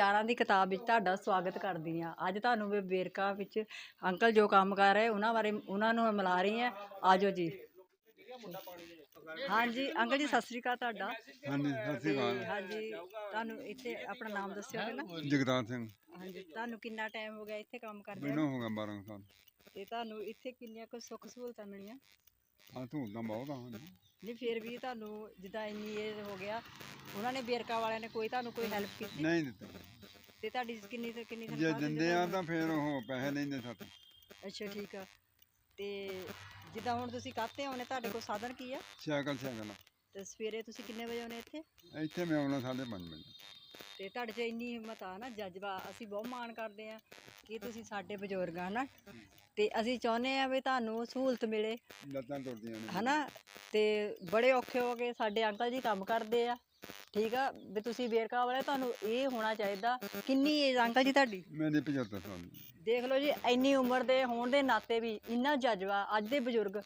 ਵਿਚਾਰਾਂ ਦੀ ਕਿਤਾਬ ਵਿੱਚ ਤੁਹਾਡਾ ਸਵਾਗਤ ਕਰਦੀ ਹਾਂ। ਅੱਜ ਤੁਹਾਨੂੰ ਮੈਂ ਵੇਰਕਾ ਵਿੱਚ ਅੰਕਲ ਜੋ ਕੰਮ ਕਰ ਰਹੇ ਉਹਨਾਂ ਬਾਰੇ ਉਹਨਾਂ ਨੂੰ ਮਿਲਾ ਰਹੀ ਹਾਂ। ਆਜੋ ਜੀ। ਹਾਂਜੀ ਅੰਕਲ ਜੀ ਸਤਿ ਸ੍ਰੀ ਅਕਾਲ ਤੁਹਾਡਾ। ਹਾਂਜੀ ਸਤਿ ਸ਼੍ਰੀ ਅਕਾਲ। ਹਾਂਜੀ ਤੁਹਾਨੂੰ ਇੱਥੇ ਆਪਣਾ ਨਾਮ ਦੱਸਿਓ ਪਹਿਲਾਂ। ਜਗਤਾਰ ਸਿੰਘ। ਹਾਂਜੀ ਤੁਹਾਨੂੰ ਕਿੰਨਾ ਟਾਈਮ ਹੋ ਗਿਆ ਇੱਥੇ ਕੰਮ ਕਰਦੇ ਮੈਨੂੰ ਹੋ ਗਿਆ 12 ਸਾਲ। ਤੇ ਤੁਹਾਨੂੰ ਇੱਥੇ ਕਿੰਨੀਆਂ ਕੁ ਸੁੱਖ ਸਹੂਲਤਾਂ ਮਿਲੀਆਂ? ਆ ਧੂਲਦਾਂ ਬਹੁਤ ਆ ਨਹੀਂ ਫਿਰ ਵੀ ਤੁਹਾਨੂੰ ਜਿੱਦਾਂ ਇੰਨੀ ਏਜ ਹੋ ਗਿਆ ਉਹਨਾਂ ਨੇ ਵੇਰਕਾ ਵਾਲਿਆਂ ਨੇ ਕੋਈ ਤੁਹਾਨੂੰ ਕੋਈ ਹੈਲਪ ਕੀਤੀ? ਨਹੀਂ ਦਿੱਤਾ। ਤੇ ਤੁਹਾਡੀ ਕਿੰਨੀ ਤੋਂ ਕਿੰਨੀ ਜੇ ਤਨਖਾਹ ਦਿੰਦੇ ਆ? ਤਾਂ ਫਿਰ ਉਹ ਪੈਸੇ ਲੈਂਦੇ ਸਾਥ ਅੱਛਾ ਠੀਕ ਆ। ਤੇ ਜਿੱਦਾਂ ਹੁਣ ਤੁਸੀਂ ਕਾਹਤੇ ਆਉਣੇ ਤੁਹਾਡੇ ਕੋਲ ਸਾਧਨ ਕੀ ਆ? ਸਾਈਕਲ ਸਾਈਕਲ ਤੇ ਸਵੇਰੇ ਤੁਸੀਂ ਕਿੰਨੇ ਵਜੇ ਆਉਣੇ ਇੱਥੇ? ਇੱਥੇ ਮੈਂ ਆਉਣਾ ਸਾਢੇ ਪੰਜ ਵਜੇ। ਤੇ ਤੁਹਾਡੇ 'ਚ ਇੰਨੀ ਹਿੰਮਤ ਆ ਨਾ ਜਜ਼ਬਾ ਅਸੀਂ ਬਹੁਤ ਮਾਣ ਕਰਦੇ ਆ ਕਿ ਤੁਸੀਂ ਸਾਡੇ ਬਜ਼ੁਰਗ ਆ ਨਾ। ਤੇ ਅਸੀਂ ਚਾਹੁੰਦੇ ਆ ਵੀ ਤੁਹਾਨੂੰ ਸਹੂਲਤ ਮਿਲੇ। ਲੱਤਾਂ ਟੁੱਟਦੀਆਂ ਨੇ। ਹਨਾ? ਤੇ ਬੜੇ ਔਖੇ ਹੋ ਕੇ ਸਾਡੇ ਅੰਕਲ ਜੀ ਕੰਮ ਕਰਦੇ ਆ। ਠੀਕ ਆ? ਵੀ ਤੁਸੀਂ ਵੇਰਕਾ ਵਾਲੇ ਤੁਹਾਨੂੰ ਇਹ ਹੋਣਾ ਚਾਹੀਦਾ। ਕਿੰਨੀ ਏਜ ਅੰਕਲ ਜੀ ਤੁਹਾਡੀ? ਮੇਰੀ 75 ਸਾਲ। ਦੇਖ ਲਓ ਜੀ ਇੰਨੀ ਉਮਰ ਦੇ ਹੋਣ ਦੇ ਨਾਤੇ ਵੀ ਇੰਨਾ ਜਜ਼ਬਾ ਅੱਜ ਦੇ ਬਜ਼ੁਰਗ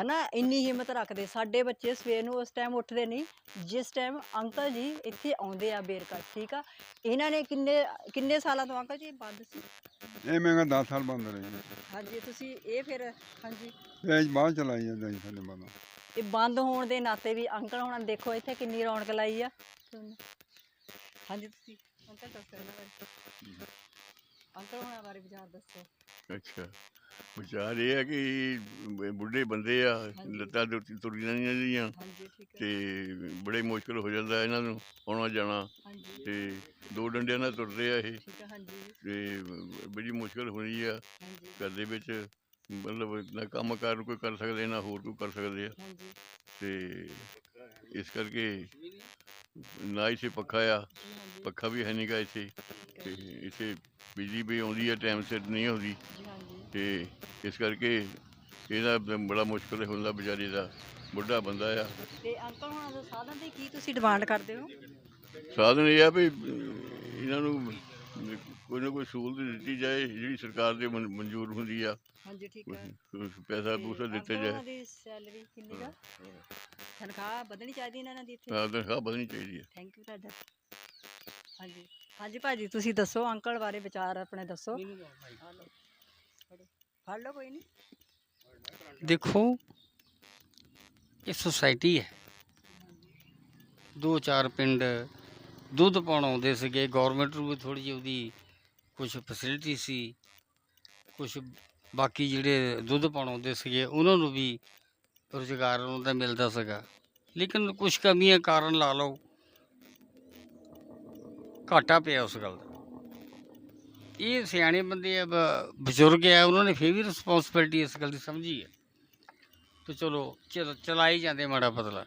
ਹਨਾ ਇੰਨੀ ਹਿੰਮਤ ਰੱਖਦੇ। ਸਾਡੇ ਬੱਚੇ ਸਵੇਰ ਨੂੰ ਉਸ ਟਾਈਮ ਉੱਠਦੇ ਨਹੀਂ। ਜਿਸ ਟਾਈਮ ਅੰਕਲ ਜੀ ਇੱਥੇ ਆਉਂਦੇ ਆ ਬੇਰਕਾ ਠੀਕ ਆ? ਇਹਨਾਂ ਨੇ ਕਿੰਨੇ ਕਿੰਨੇ ਸਾਲਾਂ ਤੋਂ ਅੰਕਲ ਜੀ ਬੰਦ ਸੀ? ਇਹ ਮੈਂ ਕਿਹਾ 10 ਸਾਲ ਬੰਦ ਰਹੇ ਹਾਂਜੀ ਤੁਸੀਂ ਇਹ ਫਿਰ ਹਾਂਜੀ। ਪੇਜ ਬਾਹਰ ਚਲਾਈ ਜਾਂਦਾ ਜੀ ਸਾਡੇ ਬਾਅਦ। ਇਹ ਬੰਦ ਹੋਣ ਦੇ ਨਾਤੇ ਵੀ ਅੰਕਲ ਹੁਣਾਂ ਦੇਖੋ ਇੱਥੇ ਕਿੰਨੀ ਰੌਣਕ ਲਾਈ ਆ। ਹਾਂਜੀ ਤੁਸੀਂ ਅੰਕਲ ਦੱਸੋ ਇਹਨਾਂ ਬਾਰੇ। ਅੰਕਲ ਹੁਣਾਂ ਬਾਰੇ ਵਿਚਾਰ ਦੱਸੋ। ਅੱਛਾ। ਵਿਚਾਰ ਇਹ ਹੈ ਕਿ ਬੁੱਢੇ ਬੰਦੇ ਆ। ਲੱਤਾਂ ਤੁਰ- ਤੁਰੀਆਂ ਨਹੀਂ ਜਾਂਦੀਆਂ ਤੇ ਬੜੇ ਮੁਸ਼ਕਲ ਹੋ ਜਾਂਦਾ ਇਹਨਾਂ ਨੂੰ ਆਉਣਾ ਜਾਣਾ। ਤੇ ਦੋ ਡੰਡਿਆਂ ਨਾਲ ਤੁਰਦੇ ਆ ਇਹ। ਤੇ ਬੜੀ ਮੁਸ਼ਕਲ ਹੋਈ ਆ। ਘਰ ਦੇ ਵਿੱਚ ਮਤਲਬ ਨਾ ਕੰਮ ਕਾਰ ਕੋਈ ਕਰ ਸਕਦੇ ਨਾ ਹੋਰ ਕੋਈ ਕਰ ਸਕਦੇ ਆ। ਹਾਂਜੀ। ਤੇ ਇਸ ਕਰਕੇ ਨਾ ਇੱਥੇ ਪੱਖਾ ਆ ਪੱਖਾ ਵੀ ਹੈ ਨਹੀਂਗਾ ਇੱਥੇ। ਹੈ ਤੇ ਇੱਥੇ ਬਿਜਲੀ ਵੀ ਆਉਂਦੀ ਆ ਟਾਈਮ ਸਿਰ ਨਹੀਂ ਆਉਂਦੀ। ਤੇ ਇਸ ਕਰਕੇ ਇਹਦਾ ਬੜਾ ਮੁਸ਼ਕਲ ਹੁੰਦਾ ਵਿਚਾਰੇ ਦਾ ਬੁੱਢਾ ਬੰਦਾ ਆ। ਤੇ ਅੰਕਲ ਹੁਣਾਂ ਦੇ ਸਾਧਨ ਦੀ ਕੀ ਤੁਸੀਂ ਡਿਮਾਂਡ ਕਰਦੇ ਹੋ? ਸਾਧਨ ਇਹ ਆ ਵੀ ਇਹਨਾਂ ਨੂੰ ਕੋਈ ਨਾ ਕੋਈ ਸਹੂਲਤ ਦਿੱਤੀ ਜਾਏ ਜਿਹੜੀ ਸਰਕਾਰ ਦੇ ਮਨ- ਮਨਜ਼ੂਰ ਹੁੰਦੀ ਆ। ਹਾਂਜੀ ਠੀਕ ਹੈ ਕੁਛ ਪੈਸਾ ਪੂਸਾ ਤੇ ਦਿੱਤੇ ਅੰਕਲ ਜਾਏ। ਹੁਣਾਂ ਦੀ ਸੈਲਰੀ ਕਿੰਨੀ ਦਾ ਤਨਖਾਹ ਵਧਣੀ ਚਾਹੀਦੀ ਇਹਨਾਂ ਦੀ ਇੱਥੇ? ਹਾਂ ਤਨਖਾਹ ਵਧਣੀ ਚਾਹੀਦੀ ਹੈ ਥੈਂਕ ਯੂ ਤੁਹਾਡਾ। ਹਾਂਜੀ। ਹਾਂਜੀ ਭਾਜੀ ਤੁਸੀਂ ਦੱਸੋ ਅੰਕਲ ਬਾਰੇ ਵਿਚਾਰ ਆਪਣੇ ਦੱਸੋ। ਆ ਲਓ। ਫੜੋ। ਫੜ ਲਓ ਕੋਈ ਨਹੀਂ ਦੇਖੋ ਇਹ ਸੁਸਾਇਟੀ ਹੈ। ਦੋ ਚਾਰ ਪਿੰਡ ਦੁੱਧ ਪਾਉਣ ਆਉਂਦੇ ਸੀਗੇ। ਗਵਰਨਮੈਂਟ ਨੂੰ ਵੀ ਥੋੜੀ ਜਿਹੀ ਉਹਦੀ ਕੁਝ ਫੈਸਿਲਿਟੀ ਸੀ ਕੁਝ ਬਾਕੀ ਜਿਹੜੇ ਦੁੱਧ ਪਾਉਣ ਆਉਂਦੇ ਸੀਗੇ, ਉਹਨਾਂ ਨੂੰ ਵੀ ਰੁਜ਼ਗਾਰ ਉਹਨਾਂ ਦਾ ਮਿਲਦਾ ਸੀਗਾ। ਲੇਕਿਨ ਕੁਝ ਕਮੀਆਂ ਕਾਰਨ ਲਾ ਲਓ, ਘਾਟਾ ਪਿਆ ਉਸ ਗੱਲ ਦਾ। ਇਹ ਸਿਆਣੇ ਬੰਦੇ ਆ, ਬ- ਬਜ਼ੁਰਗ ਆ, ਉਹਨਾਂ ਨੇ ਫੇਰ ਵੀ ਰਿਸਪੌਂਸਿਬਿਲਟੀ ਇਸ ਗੱਲ ਦੀ ਸਮਝੀ ਹੈ ਤੇ ਚਲੋ, ਚਲ ਚਲਾਈ ਜਾਂਦੇ ਮਾੜਾ ਪਤਲਾ।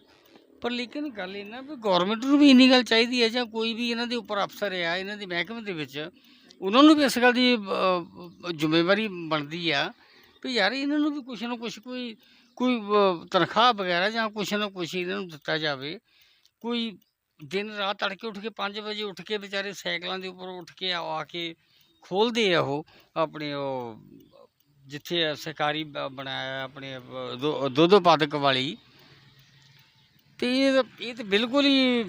ਪਰ ਲੇਕਿਨ ਗੱਲ ਇਹ ਨਾ ਵੀ ਗਵਰਨਮੈਂਟ ਨੂੰ ਵੀ ਇੰਨੀ ਗੱਲ ਚਾਹੀਦੀ ਹੈ ਜਾਂ ਕੋਈ ਵੀ ਇਹਨਾਂ ਦੇ ਉੱਪਰ ਅਫਸਰ ਆ, ਇਹਨਾਂ ਦੇ ਮਹਿਕਮੇ ਦੇ ਵਿੱਚ ਉਹਨਾਂ ਨੂੰ ਵੀ ਇਸ ਗੱਲ ਦੀ ਜ਼ਿੰਮੇਵਾਰੀ ਬਣਦੀ ਆ ਵੀ ਯਾਰ ਇਹਨਾਂ ਨੂੰ ਵੀ ਕੁਛ ਨਾ ਕੁਛ ਕੋਈ ਕੋਈ ਤਨਖਾਹ ਵਗੈਰਾ ਜਾਂ ਕੁਛ ਨਾ ਕੁਛ ਇਹਨਾਂ ਨੂੰ ਦਿੱਤਾ ਜਾਵੇ। ਕੋਈ ਦਿਨ ਰਾਤ ਤੜਕੇ ਉੱਠ ਕੇ 5 ਵਜੇ ਉੱਠ ਕੇ ਵਿਚਾਰੇ ਸਾਈਕਲਾਂ ਦੇ ਉੱਪਰ ਉੱਠ ਕੇ ਆ ਆ ਕੇ ਖੋਲਦੇ ਆ ਉਹ ਆਪਣੇ ਉਹ ਜਿੱਥੇ ਸਰਕਾਰੀ ਬ- ਬਣਾਇਆ ਆਪਣੇ ਦੁ- ਦੁੱਧ ਉਤਪਾਦਕ ਵਾਲੀ। ਤੇ ਇਹ ਇਹ ਤਾਂ ਬਿਲਕੁਲ ਹੀ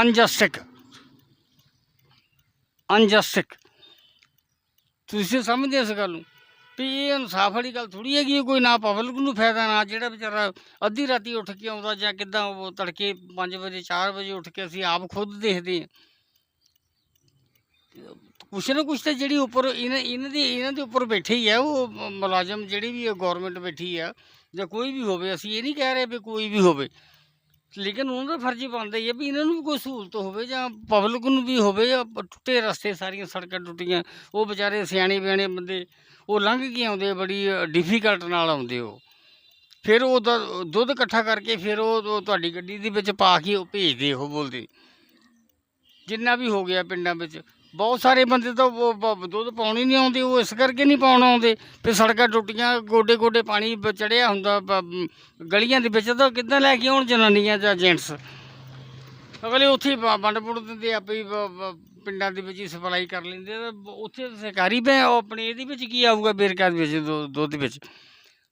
ਅਨਜਸਟਿਕ ਅਨਜਸਟਿਕ। ਤੁਸੀਂ ਸਮਝਦੇ ਇਸ ਗੱਲ ਨੂੰ ਵੀ ਇਹ ਇਨਸਾਫ ਵਾਲੀ ਗੱਲ ਥੋੜੀ ਹੈਗੀ ਕੋਈ ਨਾ ਪਬਲਿਕ ਨੂੰ ਫਾਇਦਾ, ਨਾ ਜਿਹੜਾ ਵਿਚਾਰਾ ਅੱਧੀ ਰਾਤੀ ਉੱਠ ਕੇ ਆਉਂਦਾ ਜਾਂ ਕਿਦਾਂ ਉਹ ਤੜਕੇ 5 ਵਜੇ 4 ਵਜੇ ਉੱਠ ਕੇ ਅਸੀਂ ਆਪ ਖੁਦ ਦੇਖਦੇ ਹਾਂ। ਕੁਛ ਨਾ ਕੁਛ ਤਾਂ ਜਿਹੜੀ ਉੱਪਰ ਇਹਨਾਂ ਇਹਨਾਂ ਦੇ ਇਹਨਾਂ ਦੇ ਉੱਪਰ ਬੈਠੇ ਹੀ ਆ ਉਹ ਮੁਲਾਜ਼ਮ ਜਿਹੜੀ ਵੀ ਗਵਰਨਮੈਂਟ ਬੈਠੀ ਆ ਜਾਂ ਕੋਈ ਵੀ ਹੋਵੇ, ਅਸੀਂ ਇਹ ਨਹੀਂ ਕਹਿ ਰਹੇ ਵੀ ਕੋਈ ਵੀ ਹੋਵੇ। ਲੇਕਿਨ ਉਹਨਾਂ ਦਾ ਫਰਜ਼ ਬਣਦਾ ਹੀ ਹੈ ਵੀ ਇਹਨਾਂ ਨੂੰ ਵੀ ਕੋਈ ਸਹੂਲਤ ਹੋਵੇ ਜਾਂ ਪਬਲਿਕ ਨੂੰ ਵੀ ਹੋਵੇ ਜਾਂ ਟੁੱਟੇ ਰਸਤੇ ਸਾਰੀਆਂ ਸੜਕਾਂ ਟੁੱਟੀਆਂ ਉਹ ਵਿਚਾਰੇ ਸਿਆਣੇ ਬਿਆਣੇ ਬੰਦੇ ਉਹ ਲੰਘ ਕੇ ਆਉਂਦੇ ਆ, ਬੜੀ ਡਿਫਿਕਲਟ ਨਾਲ ਆਉਂਦੇ ਉਹ। ਫਿਰ ਉਹ ਦ- ਦੁੱਧ ਇਕੱਠਾ ਕਰਕੇ ਫਿਰ ਉਹ ਤੁਹਾਡੀ ਗੱਡੀ ਦੇ ਵਿੱਚ ਪਾ ਕੇ ਉਹ ਭੇਜਦੇ ਉਹ ਬੋਲਦੇ। ਜਿੰਨਾ ਵੀ ਹੋ ਗਿਆ ਪਿੰਡਾਂ ਵਿੱਚ ਬਹੁਤ ਸਾਰੇ ਬੰਦੇ ਤਾਂ ਉਹ ਬ- ਦੁੱਧ ਪਾਉਣੀ ਨਹੀਂ ਆਉਂਦੇ ਉਹ ਇਸ ਕਰਕੇ ਨਹੀਂ ਪਾਉਣ ਆਉਂਦੇ। ਫਿਰ ਸੜਕਾਂ ਟੁੱਟੀਆਂ ਗੋਡੇ ਗੋਡੇ ਪਾਣੀ ਬ- ਚੜਿਆ ਹੁੰਦਾ ਬ- ਮ, ਗਲੀਆਂ ਦੇ ਵਿੱਚ ਤਾਂ ਕਿੱਦਾਂ ਲੈ ਕੇ ਆਉਣ ਜਨਾਨੀਆਂ ਜਾਂ ਜੈਂਟਸ ਅਗਲੇ ਉੱਥੇ ਹੀ ਬ- ਵੰਡ ਪੁੱਟ ਦਿੰਦੇ ਆਪੇ ਹੀ ਬ- ਬ- ਪਿੰਡਾਂ ਦੇ ਵਿੱਚ ਹੀ ਸਪਲਾਈ ਕਰ ਲੈਂਦੇ ਆ ਤਾਂ ਬ- ਉੱਥੇ ਸਰਕਾਰੀ ਬੈ ਉਹ ਆਪਣੇ ਇਹਦੇ ਵਿੱਚ ਕੀ ਆਊਗਾ ਬੇਰਕਾ ਦੇ ਵਿੱਚ ਦੁ- ਦੁੱਧ ਵਿੱਚ?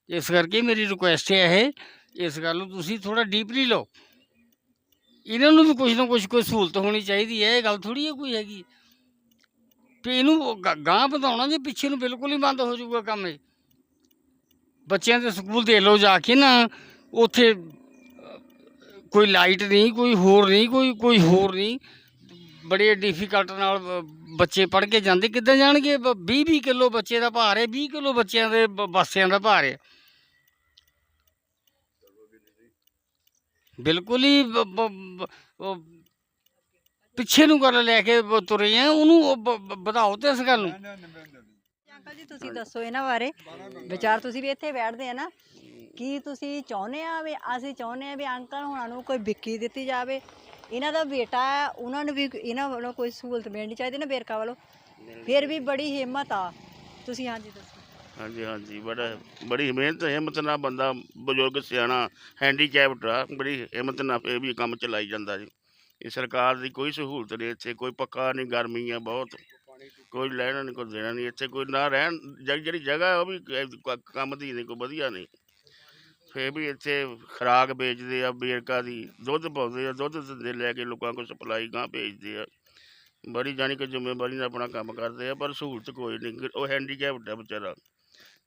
ਇਸ ਕਰਕੇ ਮੇਰੀ ਰਿਕੁਐਸਟ ਹੈ ਇਹ ਇਸ ਗੱਲ ਨੂੰ ਤੁਸੀਂ ਥੋੜਾ ਡੀਪਲੀ ਲਓ। ਇਹਨਾਂ ਨੂੰ ਵੀ ਕੁਝ ਨਾ ਕੁਝ ਕੋਈ ਸਹੂਲਤ ਹੋਣੀ ਚਾਹੀਦੀ ਹੈ ਇਹ ਗੱਲ ਥੋੜੀ ਹੈ ਕੋਈ ਹੈਗੀ। ਵੀ ਇਹਨੂੰ ਗ- ਵਧਾਉਣਾ ਜੇ ਪਿੱਛੇ ਨੂੰ ਬਿਲਕੁਲ ਹੀ ਬੰਦ ਹੋ ਜਾਊਗਾ ਕੰਮ ਇਹ। ਬੱਚਿਆਂ ਦੇ ਸਕੂਲ ਦੇ ਲੋ ਜਾ ਕੇ ਨਾ, ਉੱਥੇ, ਕੋਈ ਲਾਈਟ ਨਹੀਂ, ਕੋਈ ਹੋਰ ਨਹੀਂ, ਕੋਈ ਕੋਈ ਹੋਰ ਨਹੀਂ। ਬੜੇ ਡਿਫਿਕਲਟ ਨਾਲ ਬੱਚੇ ਪੜ੍ਹ ਕੇ ਜਾਂਦੇ। ਕਿੱਦਾਂ ਜਾਣਗੇ? 20 20 ਕਿਲੋ ਬੱਚੇ ਦਾ ਭਾਰ ਹੈ 20 ਕਿਲੋ ਬੱਚਿਆਂ ਦੇ ਬੱਸਿਆਂ ਦਾ ਭਾਰ ਹੈ। ਬਿਲਕੁਲ ਹੀ ਪਿੱਛੇ ਨੂੰ ਗੱਲ ਲੈ ਕੇ ਬ- ਤੁਰੇ ਆ ਉਹਨੂੰ ਉਹ ਬ- ਬ- ਵਧਾਓ ਤੇ ਇਸ ਗੱਲ ਨੂੰ। ਅੰਕਲ ਜੀ ਤੁਸੀਂ ਦੱਸੋ ਇਹਨਾਂ ਬਾਰੇ। ਵਿਚਾਰ ਤੁਸੀਂ ਵੀ ਇੱਥੇ ਬੈਠਦੇ ਆ ਨਾ ਕੀ ਤੁਸੀਂ ਚਾਹੁੰਦੇ ਆ ਵੀ ਅਸੀਂ ਚਾਹੁੰਦੇ ਆ ਵੀ ਅੰਕਲ ਹੁਣਾਂ ਨੂੰ ਕੋਈ ਵਿੱਕੀ ਦਿੱਤੀ ਜਾਵੇ। ਇਹਨਾਂ ਦਾ ਬੇਟਾ ਹੈ ਉਹਨਾਂ ਨੂੰ ਵੀ ਇਹਨਾਂ ਵੱਲੋਂ ਕੋਈ ਸਹੂਲਤ ਮਿਲਣੀ ਚਾਹੀਦੀ ਨਾ ਬੇਰਕਾ ਵੱਲੋਂ। ਫਿਰ ਵੀ ਬੜੀ ਹਿੰਮਤ ਆ। ਤੁਸੀਂ ਹਾਂਜੀ ਦੱਸੋ। ਹਾਂਜੀ ਹਾਂਜੀ ਬੜਾ ਬੜੀ ਮਿਹਨਤ ਹਿੰਮਤ ਨਾਲ ਬੰਦਾ ਬਜ਼ੁਰਗ ਸਿਆਣਾ ਹੈਂਡੀਕੈਪਟ ਆ ਬੜੀ ਹਿੰਮਤ ਨਾਲ ਫੇਰ ਵੀ ਕੰਮ ਚਲਾਈ ਜਾਂਦਾ ਜੀ। ਇਹ ਸਰਕਾਰ ਦੀ ਕੋਈ ਸਹੂਲਤ ਨਹੀਂ, ਇੱਥੇ ਕੋਈ ਪੱਕਾ ਨਹੀਂ, ਗਰਮੀ ਆ ਬਹੁਤ। ਕੋਈ ਲੈਣਾ ਨਹੀਂ, ਕੋਈ ਦੇਣਾ ਨਹੀਂ, ਇੱਥੇ ਕੋਈ ਨਾ ਰਹਿਣ ਜਿਹੜੀ ਜਿਹੜੀ ਜਗ੍ਹਾ ਉਹ ਵੀ ਕ- ਕੰਮ ਦੀ ਨਹੀਂ, ਕੋਈ ਵਧੀਆ ਨਹੀਂ। ਫੇਰ ਵੀ ਇੱਥੇ ਖਰਾਕ ਵੇਚਦੇ ਆ ਬੇਰਕਾ ਦੀ, ਦੁੱਧ ਪਾਉਂਦੇ ਆ, ਦੁੱਧ ਦੇ ਲੈ ਕੇ ਲੋਕਾਂ ਕੋਲ ਸਪਲਾਈ ਗਾਂ ਭੇਜਦੇ ਆ। ਬੜੀ ਜਾਣੀ ਕਿ ਜ਼ਿੰਮੇਵਾਰੀ ਨਾਲ ਆਪਣਾ ਕੰਮ ਕਰਦੇ ਆ, ਪਰ ਸਹੂਲਤ ਕੋਈ ਨਹੀਂ ਉਹ ਹੈਂਡੀਕੈਪਟ ਆ ਵਿਚਾਰਾ।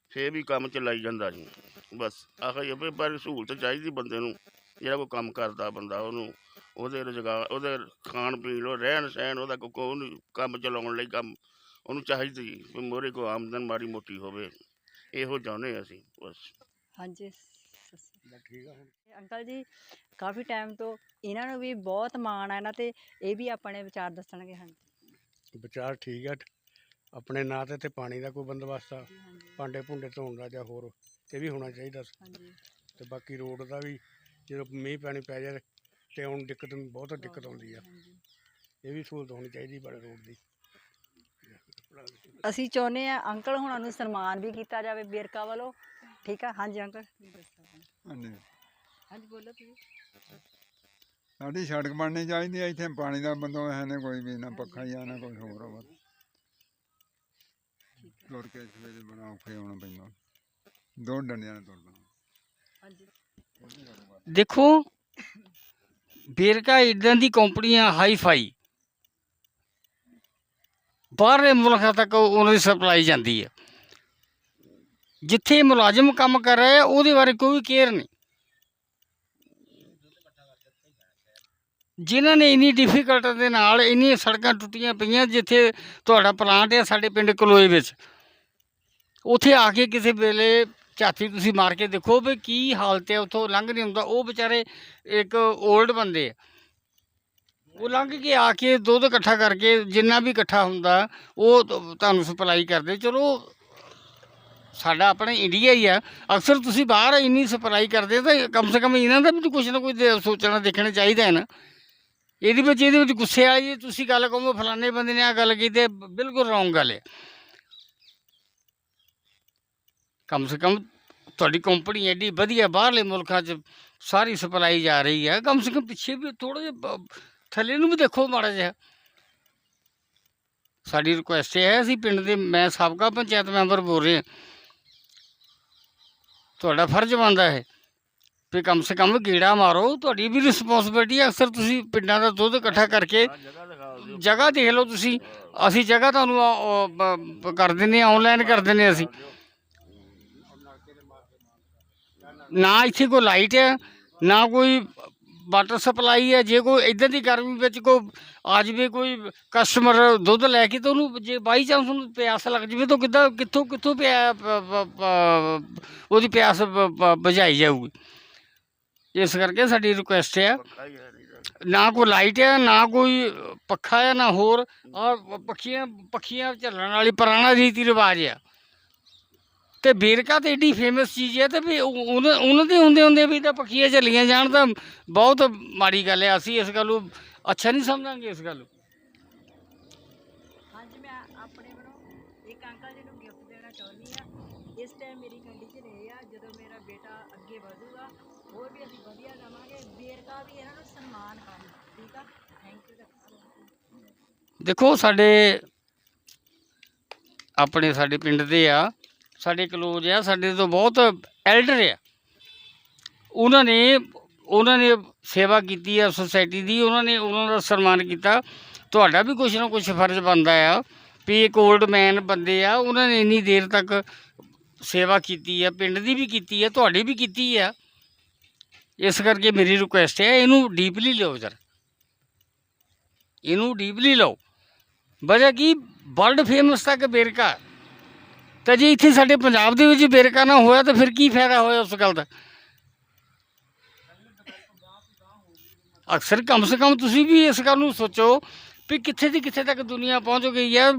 ਫੇਰ ਵੀ ਕੰਮ ਚਲਾਈ ਜਾਂਦਾ ਜੀ ਬਸ। ਆਹ ਹੀ ਪਰ ਸਹੂਲਤ ਚਾਹੀਦੀ ਬੰਦੇ ਨੂੰ, ਜਿਹੜਾ ਕੋਈ ਕੰਮ ਕਰਦਾ ਬੰਦਾ, ਉਹਨੂੰ। ਉਹਦੇ ਰੁਜ਼ਗਾਰ ਉਹਦੇ ਖਾਣ ਪੀਣ ਉਹ ਰਹਿਣ ਸਹਿਣ ਉਹਦਾ ਕੋ ਕੋ ਉਹਨੂੰ ਕੰਮ ਚਲਾਉਣ ਲਈ ਕੰਮ ਉਹਨੂੰ ਚਾਹੀਦੀ ਵੀ ਮੋਰੇ ਕੋ ਆਮਦਨ ਮਾੜੀ ਮੋਟੀ ਹੋਵੇ। ਇਹੋ ਚਾਹੁੰਦੇ ਅਸੀਂ ਬਸ। ਹਾਂਜੀ ਠੀਕ ਆ ਅੰਕਲ ਜੀ ਕਾਫੀ ਟਾਈਮ ਤੋਂ ਇਹਨਾਂ ਨੂੰ ਵੀ ਬਹੁਤ ਮਾਣ ਆ ਇਹਨਾਂ ਤੇ ਇਹ ਵੀ ਆਪਣੇ ਵਿਚਾਰ ਦੱਸਣਗੇ ਹਾਂਜੀ। ਵਿਚਾਰ ਠੀਕ ਹੈ ਆਪਣੇ ਨਾਂ ਤੇ ਤੇ ਪਾਣੀ ਦਾ ਕੋਈ ਬੰਦੋਬਸਤ ਆ ਭਾਂਡੇ ਭੁੰਡੇ ਧੋਣ ਦਾ ਜਾਂ ਹੋਰ ਇਹ ਵੀ ਹੋਣਾ ਚਾਹੀਦਾ ਹਾਂਜੀ। ਤੇ ਬਾਕੀ ਰੋਡ ਦਾ ਵੀ ਜਦੋਂ ਮੀਂਹ ਪਾਣੀ ਪੈ ਜਾਏ ਤੇ ਹੁਣ ਦਿੱਕਤ ਬਹੁਤ ਦਿੱਕਤ ਆਉਂਦੀ ਆ। ਇਹ ਵੀ ਸਹੂਲਤ ਹੋਣੀ ਚਾਹੀਦੀ ਬੜੇ ਰੋਡ ਦੀ। ਅਸੀਂ ਚਾਹੁੰਦੇ ਆ ਅੰਕਲ ਹੁਣਾਂ ਨੂੰ ਸਨਮਾਨ ਵੀ ਕੀਤਾ ਜਾਵੇ ਬੇਰਕਾ ਵੱਲੋਂ। ਠੀਕ ਆ? ਹਾਂਜੀ ਅੰਕਲ। ਹਾਂਜੀ। ਹਾਂਜੀ ਬੋਲੋ ਤੁਸੀਂ। ਸਾਡੀ ਸੜਕ ਬਣਨੀ ਚਾਹੀਦੀ ਹੈ ਇੱਥੇ ਪਾਣੀ ਦਾ ਬੰਦੋਬਸਤ ਹੈ ਨੇ ਕੋਈ ਵੀ ਨਾ ਪੱਖਾ ਹੀ ਆ ਨਾ ਕੋਈ ਹੋਰ ਆ ਤੁਰ ਕੇ ਸਵੇਰੇ ਬਣਾ ਔਖੇ ਆਉਣਾ ਪੈਂਦਾ। ਦੋ ਡੰਡਿਆਂ ਨਾਲ ਤੁਰਨਾ। ਹਾਂਜੀ। ਦੇਖੋ ਵੇਰਕਾ ਇਦਾਂ ਦੀ ਕੰਪਨੀਆਂ ਹਾਈ ਫਾਈ ਬਾਹਰਲੇ ਮੁਲਕਾਂ ਤੱਕ ਉਹਨਾਂ ਦੀ ਸਪਲਾਈ ਜਾਂਦੀ ਹੈ ਜਿੱਥੇ ਮੁਲਾਜ਼ਮ ਕੰਮ ਕਰ ਰਹੇ ਆ, ਉਹਦੇ ਬਾਰੇ ਕੋਈ ਕੇਅਰ ਨਹੀਂ। ਜਿਨ੍ਹਾਂ ਨੇ ਇੰਨੀ ਡਿਫਿਕਲਟ ਦੇ ਨਾਲ ਇੰਨੀਆਂ ਸੜਕਾਂ ਟੁੱਟੀਆਂ ਪਈਆਂ, ਜਿੱਥੇ ਤੁਹਾਡਾ ਪਲਾਂਟ ਹੈ ਸਾਡੇ ਪਿੰਡ ਕਲੋਏ ਵਿੱਚ, ਉੱਥੇ ਆ ਕੇ ਕਿਸੇ ਵੇਲੇ ਝਾਤੀ ਤੁਸੀਂ ਮਾਰ ਕੇ ਦੇਖੋ ਵੀ ਕੀ ਹਾਲਤ ਹੈ, ਉੱਥੋਂ ਲੰਘ ਨਹੀਂ ਹੁੰਦਾ। ਉਹ ਵਿਚਾਰੇ ਇੱਕ 올ਡ ਬੰਦੇ ਆ। ਉਹ ਲੰਘ ਕੇ ਆ ਕੇ ਦੁੱਧ ਇਕੱਠਾ ਕਰਕੇ ਜਿੰਨਾ ਵੀ ਇਕੱਠਾ ਹੁੰਦਾ, ਉਹ ਤੁਹਾਨੂੰ ਸਪਲਾਈ ਕਰਦੇ। ਚਲੋ, ਸਾਡਾ ਆਪਣਾ ਇੰਡੀਆ ਹੀ ਆ। ਅਕਸਰ ਤੁਸੀਂ ਬਾਹਰ ਇੰਨੀ ਸਪਲਾਈ ਕਰਦੇ ਤਾਂ ਕਮ ਸੇ ਕਮ ਇਹਨਾਂ ਦਾ ਵੀ ਤਾਂ ਕੁਛ ਨਾ ਕੁਝ ਸੋਚਣਾ, ਦੇਖਣਾ ਚਾਹੀਦਾ ਹੈ ਨਾ। ਇਹਦੇ ਵਿੱਚ ਇਹਦੇ ਵਿੱਚ ਗੁੱਸੇ ਆ ਜੀ ਤੁਸੀਂ ਗੱਲ ਕਹੋ, ਫਲਾਣੇ ਬੰਦੇ ਨੇ ਆ ਗੱਲ ਕੀਤੀ ਬਿਲਕੁਲ ਰੋਂਗ ਗੱਲ ਹੈ। ਕਮ ਸੇ ਕਮ ਤੁਹਾਡੀ ਕੰਪਨੀ ਐਡੀ ਵਧੀਆ ਬਾਹਰਲੇ ਮੁਲਕਾਂ 'ਚ ਸਾਰੀ ਸਪਲਾਈ ਜਾ ਰਹੀ ਹੈ। ਕਮ ਸੇ ਕਮ ਪਿੱਛੇ ਵੀ ਥੋੜਾ ਜਿਹਾ ਥੱਲੇ ਨੂੰ ਵੀ ਦੇਖੋ ਮਾੜਾ ਜਿਹਾ। ਸਾਡੀ ਰਿਕੁਐਸਟ ਹੈ ਅਸੀਂ ਪਿੰਡ ਦੇ ਮੈਂ ਸਾਬਕਾ ਪੰਚਾਇਤ ਮੈਂਬਰ ਬੋਲ ਰਿਹਾ। ਤੁਹਾਡਾ ਫਰਜ਼ ਬਣਦਾ ਹੈ ਵੀ ਕਮ ਸੇ ਕਮ ਗੇੜਾ ਮਾਰੋ। ਤੁਹਾਡੀ ਵੀ ਰਿਸਪੌਂਸਿਬਿਲਟੀ ਹੈ ਅਕਸਰ ਤੁਸੀਂ ਪਿੰਡਾਂ ਦਾ ਦੁੱਧ ਇਕੱਠਾ ਕਰਕੇ ਜਗ੍ਹਾ ਦਿਖਾ ਲਓ ਤੁਸੀਂ। ਅਸੀਂ ਜਗ੍ਹਾ ਤੁਹਾਨੂੰ ਕਰ ਦਿੰਦੇ ਹਾਂ ਆਨਲਾਈਨ ਕਰ ਦਿੰਦੇ ਹਾਂ ਅਸੀਂ। ਨਾ ਇੱਥੇ ਕੋਈ ਲਾਈਟ ਹੈ, ਨਾ ਕੋਈ ਵਾਟਰ ਸਪਲਾਈ ਹੈ, ਜੇ ਕੋਈ ਇਦਾਂ ਦੀ ਗਰਮੀ ਵਿੱਚ ਕੋਈ ਆ ਜਾਵੇ, ਕੋਈ ਕਸਟਮਰ ਦੁੱਧ ਲੈ ਕੇ ਤਾਂ ਉਹਨੂੰ ਜੇ ਬਾਈ ਚਾਂਸ ਉਹਨੂੰ ਪਿਆਸ ਲੱਗ ਜਾਵੇ ਤਾਂ ਕਿੱਦਾਂ, ਕਿੱਥੋਂ ਕਿੱਥੋਂ ਪਿਆ ਉਹਦੀ ਪਿਆਸ ਬ- ਬੁਝਾਈ ਜਾਊਗੀ। ਇਸ ਕਰਕੇ ਸਾਡੀ ਰਿਕੁਐਸਟ ਹੈ, ਨਾ ਕੋਈ ਲਾਈਟ ਹੈ, ਨਾ ਕੋਈ ਪੱਖਾ ਹੈ, ਨਾ ਹੋਰ ਆ ਪੱਖੀਆਂ ਪੱਖੀਆਂ ਚੱਲਣ ਵਾਲੀ ਪੁਰਾਣਾ ਰੀਤੀ ਰਿਵਾਜ ਆ। ਤੇ ਬੇਰਕਾ ਤੇ ਏਡੀ ਫੇਮਸ ਚੀਜ਼ ਹੈ ਤੇ ਵੀ ਉਹ- ਉਹਨਾਂ ਉਹਨਾਂ ਦੇ ਹੁੰਦੇ ਹੁੰਦੇ ਵੀ ਤਾਂ ਪੱਖੀਆਂ ਚੱਲੀਆਂ ਜਾਣ ਤਾਂ ਬਹੁਤ ਮਾੜੀ ਗੱਲ ਹੈ। ਅਸੀਂ ਇਸ ਗੱਲ ਨੂੰ ਅੱਛਾ ਨਹੀਂ ਸਮਝਾਂਗੇ ਇਸ ਗੱਲ ਨੂੰ। ਹਾਂਜੀ ਮੈਂ ਆਪਣੇ ਵੱਲੋਂ ਇੱਕ ਅੰਕਲ ਜੀ ਨੂੰ ਗਿਫਟ ਦੇਣਾ ਚਾਹੁੰਦੀ ਆ ਇਸ ਟਾਈਮ ਮੇਰੀ ਕੰਡੀਸ਼ਨ ਇਹ ਆ। ਜਦੋਂ ਮੇਰਾ ਬੇਟਾ ਅੱਗੇ ਵਧੂਗਾ ਹੋਰ ਵੀ ਅਸੀਂ ਵਧੀਆ ਜਾਵਾਂਗੇ। ਬੇਰਕਾ ਵੀ ਇਹਨਾਂ ਨੂੰ ਸਨਮਾਨ ਕਰਨ ਠੀਕ ਆ? ਥੈਂਕ ਯੂ ਦੇਖੋ ਸਾਡੇ ਆਪਣੇ ਸਾਡੇ ਪਿੰਡ ਦੇ ਆ। ਸਾਡੇ ਕਲੋਜ ਆ, ਸਾਡੇ ਤੋਂ ਬਹੁਤ ਐਲਡਰ ਆ। ਉਹਨਾਂ ਨੇ ਉਹਨਾਂ ਨੇ ਸੇਵਾ ਕੀਤੀ ਆ ਸੁਸਾਇਟੀ ਦੀ, ਉਹਨਾਂ ਨੇ, ਉਹਨਾਂ ਦਾ ਸਨਮਾਨ ਕੀਤਾ। ਤੁਹਾਡਾ ਵੀ ਕੁਝ ਨਾ ਕੁਝ ਫਰਜ਼ ਬਣਦਾ ਆ ਵੀ ਇੱਕ 올ਡ ਮੈਨ ਬੰਦੇ ਆ, ਉਹਨਾਂ ਨੇ ਇੰਨੀ ਦੇਰ ਤੱਕ ਸੇਵਾ ਕੀਤੀ ਆ, ਪਿੰਡ ਦੀ ਵੀ ਕੀਤੀ ਆ, ਤੁਹਾਡੀ ਵੀ ਕੀਤੀ ਆ। ਇਸ ਕਰਕੇ ਮੇਰੀ ਰਿਕੁਐਸਟ ਹੈ ਇਹਨੂੰ ਡੀਪਲੀ ਲਓ ਜਰ। ਇਹਨੂੰ ਡੀਪਲੀ ਲਓ ਵਜ੍ਹਾ ਕੀ? ਵਰਲਡ ਫੇਮਸ ਤੱਕ ਬੇਰਕਾ। ਤਾਂ ਜੇ ਇੱਥੇ ਸਾਡੇ ਪੰਜਾਬ ਦੇ ਵਿੱਚ ਬੇਰਕਾ ਨਾ ਹੋਇਆ ਤਾਂ ਫਿਰ ਕੀ ਫਾਇਦਾ ਹੋਇਆ ਉਸ ਗੱਲ ਦਾ? ਅਕਸਰ ਕਮ ਸੇ ਕਮ ਤੁਸੀਂ ਵੀ ਇਸ ਗੱਲ ਨੂੰ ਸੋਚੋ ਵੀ ਕਿੱਥੇ ਦੀ ਕਿੱਥੇ ਤੱਕ ਦੁਨੀਆ ਪਹੁੰਚ ਗਈ ਹੈ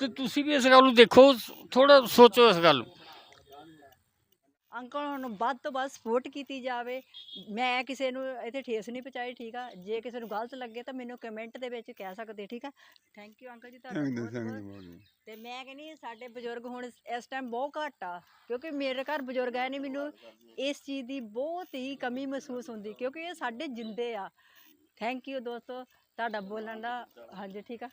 ਤੇ ਤੁਸੀਂ ਵੀ ਇਸ ਗੱਲ ਨੂੰ ਦੇਖੋ ਥੋੜਾ ਸੋਚੋ ਇਸ ਗੱਲ ਨੂੰ। ਅੰਕਲ ਨੂੰ ਵੱਧ ਤੋਂ ਵੱਧ ਸਪੋਰਟ ਕੀਤੀ ਜਾਵੇ। ਮੈਂ ਕਿਸੇ ਨੂੰ ਇੱਥੇ ਠੇਸ ਨਹੀਂ ਪਹੁੰਚਾਈ ਠੀਕ ਆ? ਜੇ ਕਿਸੇ ਨੂੰ ਗਲਤ ਲੱਗੇ ਤਾਂ ਮੈਨੂੰ ਕਮੈਂਟ ਦੇ ਵਿੱਚ ਕਹਿ ਸਕਦੇ ਠੀਕ ਆ? ਥੈਂਕ ਯੂ ਅੰਕਲ ਜੀ ਤੁਹਾਡਾ ਬਹੁਤ ਤੇ ਮੈਂ ਕਹਿੰਦੀ ਹਾਂ, ਸਾਡੇ ਬਜ਼ੁਰਗ ਹੁਣ ਇਸ- ਇਸ ਟਾਈਮ ਬਹੁਤ ਘੱਟ ਆ ਕਿਉਂਕਿ ਮੇਰੇ ਘਰ ਬਜ਼ੁਰਗ ਹੈ ਨਹੀਂ ਮੈਨੂੰ ਇਸ ਚੀਜ਼ ਦੀ ਬਹੁਤ ਹੀ ਕਮੀ ਮਹਿਸੂਸ ਹੁੰਦੀ ਕਿਉਂਕਿ ਇਹ ਸਾਡੇ ਜਿੰਦੇ ਆ। ਥੈਂਕ ਯੂ ਦੋਸਤੋ ਤੁਹਾਡਾ ਬੋਲਣ ਦਾ ਹਾਂਜੀ ਠੀਕ ਆ?